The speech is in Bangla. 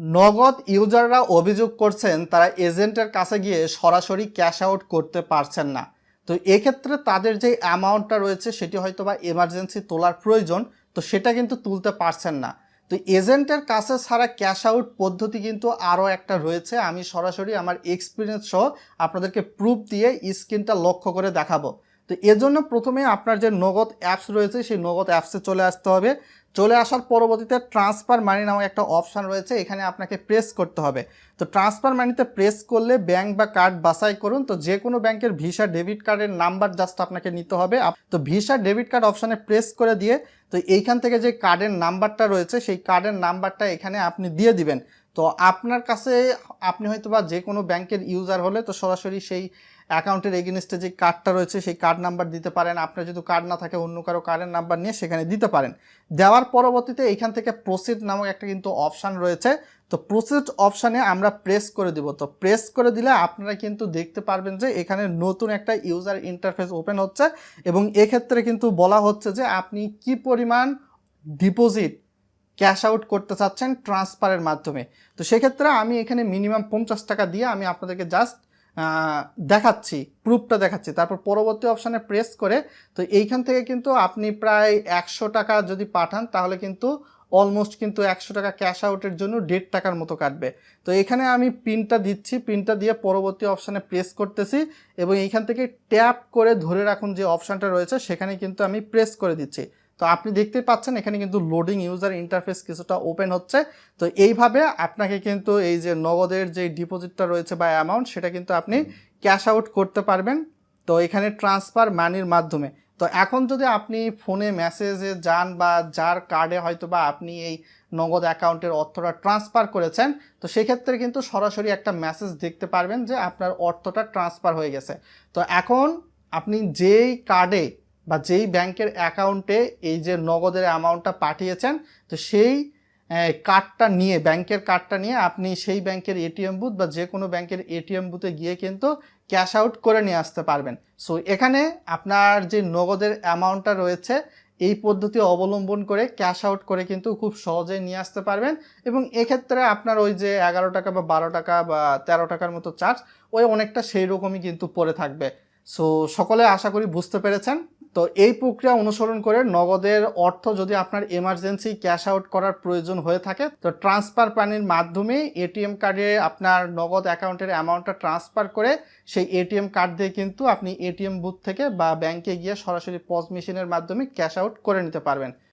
নগদ ইউজাররা অভিযোগ করছেন তারা এজেন্টের কাছে গিয়ে সরাসরি ক্যাশ আউট করতে পারছেন না। তো এক্ষেত্রে তাদের যে অ্যামাউন্টটা রয়েছে সেটি হয়তো বা এমার্জেন্সি তোলার প্রয়োজন, তো সেটা কিন্তু তুলতে পারছেন না। তো এজেন্টের কাছে ছাড়া ক্যাশ আউট পদ্ধতি কিন্তু আরও একটা রয়েছে। আমি সরাসরি আমার এক্সপিরিয়েন্স সহ আপনাদেরকে প্রুফ দিয়ে স্ক্রিনটা লক্ষ্য করে দেখাবো। তো এজন্য প্রথমে আপনার যে নগদ অ্যাপস রয়েছে, সেই নগদ অ্যাপসে চলে আসতে হবে। চলে আসার পরবর্তীতে ট্রান্সফার মানি নামক একটা অপশান রয়েছে, এখানে আপনাকে প্রেস করতে হবে। তো ট্রান্সফার মানিতে প্রেস করলে ব্যাংক বা কার্ড বাছাই করুন। তো যে কোনো ব্যাংকের ভিসা ডেবিট কার্ডের নাম্বার জাস্ট আপনাকে নিতে হবে। তো ভিসা ডেবিট কার্ড অপশানে প্রেস করে দিয়ে, তো এইখান থেকে যে কার্ডের নাম্বারটা রয়েছে, সেই কার্ডের নাম্বারটা এখানে আপনি দিয়ে দিবেন। তো আপনার কাছে আপনি হয়তো বা যে কোনো ব্যাংকের ইউজার হলে তো সরাসরি সেই অ্যাকাউন্টের এগেনস্টে যে কার্ডটা রয়েছে সেই কার্ড নাম্বার দিতে পারেন। আপনার যদি কার্ড না থাকে, অন্য কারও কার্ডের নাম্বার নিয়ে সেখানে দিতে পারেন। দেওয়ার পরবর্তীতে এখান থেকে প্রসিড নামক একটা কিন্তু অপশান রয়েছে। তো প্রসিড অপশানে আমরা প্রেস করে দিব। তো প্রেস করে দিলে আপনারা কিন্তু দেখতে পারবেন যে এখানে নতুন একটা ইউজার ইন্টারফেস ওপেন হচ্ছে এবং এক্ষেত্রে কিন্তু বলা হচ্ছে যে আপনি কি পরিমাণ ডিপোজিট ক্যাশ আউট করতে চাচ্ছেন ট্রান্সফারের মাধ্যমে। তো সেক্ষেত্রে আমি এখানে মিনিমাম পঞ্চাশ টাকা দিয়ে আমি আপনাদেরকে জাস্ট দেখাচ্ছি, প্রুফটা দেখাচ্ছি। তারপর পরবর্তী অপশানে প্রেস করে, তো এইখান থেকে কিন্তু আপনি প্রায় একশো টাকা যদি পাঠান, তাহলে কিন্তু অলমোস্ট কিন্তু একশো টাকা ক্যাশ আউটের জন্য দেড় টাকার মতো কাটবে। তো এখানে আমি পিনটা দিচ্ছি, পিনটা দিয়ে পরবর্তী অপশানে প্রেস করতেছি এবং এইখান থেকে ট্যাপ করে ধরে রাখুন যে অপশানটা রয়েছে, সেখানে কিন্তু আমি প্রেস করে দিচ্ছি। তো আপনি দেখতে পাচ্ছেন এখানে কিন্তু লোডিং ইউজার ইন্টারফেস কিছুটা ওপেন হচ্ছে। তো এইভাবে আপনাকে কিন্তু এই যে নগদের যে ডিপোজিটটা রয়েছে বা অ্যামাউন্ট সেটা কিন্তু আপনি ক্যাশ আউট করতে পারবেন। তো এখানে ট্রান্সফার মানির মাধ্যমে। তো এখন যদি আপনি ফোনে মেসেজে যান বা যার কার্ডে হয়তো বা আপনি এই নগদ অ্যাকাউন্টের অর্থটা ট্রান্সফার করেছেন, তো সেক্ষেত্রে কিন্তু সরাসরি একটা মেসেজ দেখতে পারবেন যে আপনার অর্থটা ট্রান্সফার হয়ে গেছে। তো এখন আপনি যেই কার্ডে বা যেই ব্যাংকের অ্যাকাউন্টে এই যে নগদের অ্যামাউন্টটা পাঠিয়েছেন, তো সেই কার্ডটা নিয়ে, ব্যাংকের কার্ডটা নিয়ে আপনি সেই ব্যাংকের এটিএম বুথ বা যে কোনো ব্যাংকের এটিএম বুথে গিয়ে কিন্তু ক্যাশ আউট করে নিয়ে আসতে পারবেন। সো এখানে আপনার যে নগদের অ্যামাউন্টটা রয়েছে, এই পদ্ধতি অবলম্বন করে ক্যাশ আউট করে কিন্তু খুব সহজেই নিয়ে আসতে পারবেন এবং এক্ষেত্রে আপনার ওই যে এগারো টাকা বা বারো টাকা বা তেরো টাকার মতো চার্জ, ওই অনেকটা সেই রকমই কিন্তু পড়ে থাকবে। সো সকলে আশা করি বুঝতে পেরেছেন। তো এই প্রক্রিয়া অনুসরণ করে নগদের অর্থ যদি আপনার এমার্জেন্সি ক্যাশ আউট করার প্রয়োজন হয়ে থাকে, তো ট্রান্সফার প্ল্যানের মাধ্যমে এটিএম কার্ডে আপনার নগদ অ্যাকাউন্টের অ্যামাউন্টটা ট্রান্সফার করে সেই এটিএম কার্ড দিয়ে কিন্তু আপনি এটিএম বুথ থেকে বা ব্যাংকে গিয়ে সরাসরি পজ মেশিনের মাধ্যমে ক্যাশ আউট করে নিতে পারবেন।